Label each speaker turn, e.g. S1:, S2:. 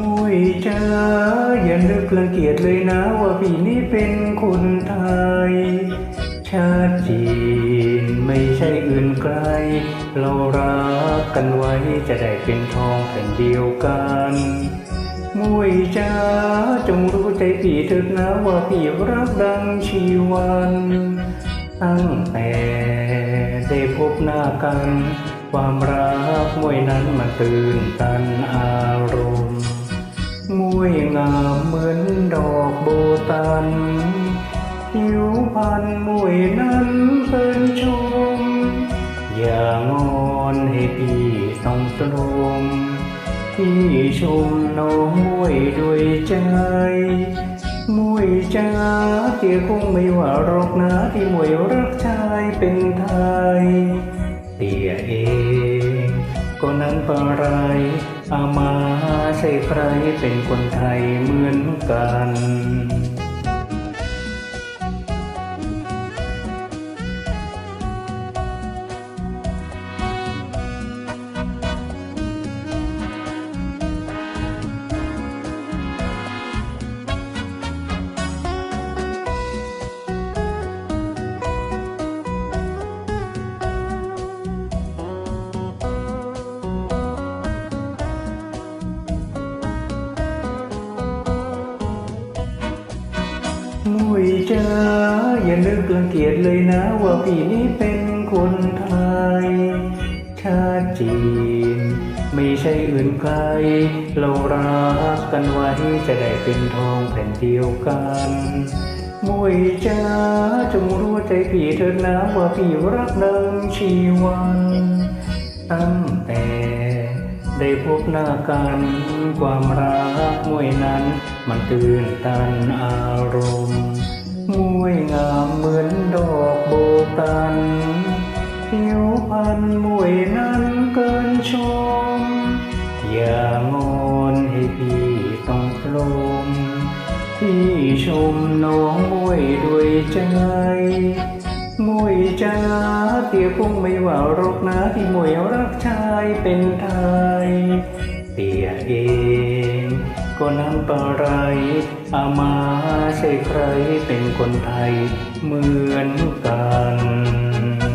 S1: มุยจ้าอย่านึกรังเกียจเลยนะว่าพี่นี่เป็นคนไทย ชาติจีนไม่ใช่อื่นไกล เรารักกันไว้จะได้เป็นทองแผ่นเดียวกันมุยจ้าจงรู้ใจพี่เถิดนะว่าพี่รักดังชีวันตั้งแต่ได้พบหน้ากัน ความรักมวยนั้นมันตื่นตันอารมณ์ วยงามเหมือนดอกโบตัน ผิวพรรณมวยนั้นเป็นชม อย่างอนให้พี่ต้องตรงพี่ชมน้องมวยด้วยใจมวยจ้าเตียคงไม่ว่าหรอกนะที่มวยรักชายเป็นไทยเตียเอง ก็นั้นปะไรอามา ใครเป็นคนไทยเหมือนกัน มุยจ้าอย่านึกรังเกียจเลยนะว่าพี่นี้เป็นคนไทย ชาติจีน ไม่ใช่อื่นไกล เรารักกันไว้จะได้เป็นทองแผ่นเดียวกันมุยจ้าจงรู้ใจพี่เถิดนะว่าพี่รักดังชีวัน ตั้งแต่ ได้พบหน้ากัน ความรักมวยนั้น มันตื่นตันอารมณ์มวยงามเหมือนดอกโบตัน ผิวพรรณมวยนั้นเกินชม อย่างอนให้พี่ต้องตรงพี่ชมน้องมวยด้วยใจ มวยจ้าเตียคงไม่ว่ารกนะที่มวยรักชายเป็นไทยเตียเอง ก็น้ำปะไรอามาใช่ใครเป็นคนไทยเหมือนกัน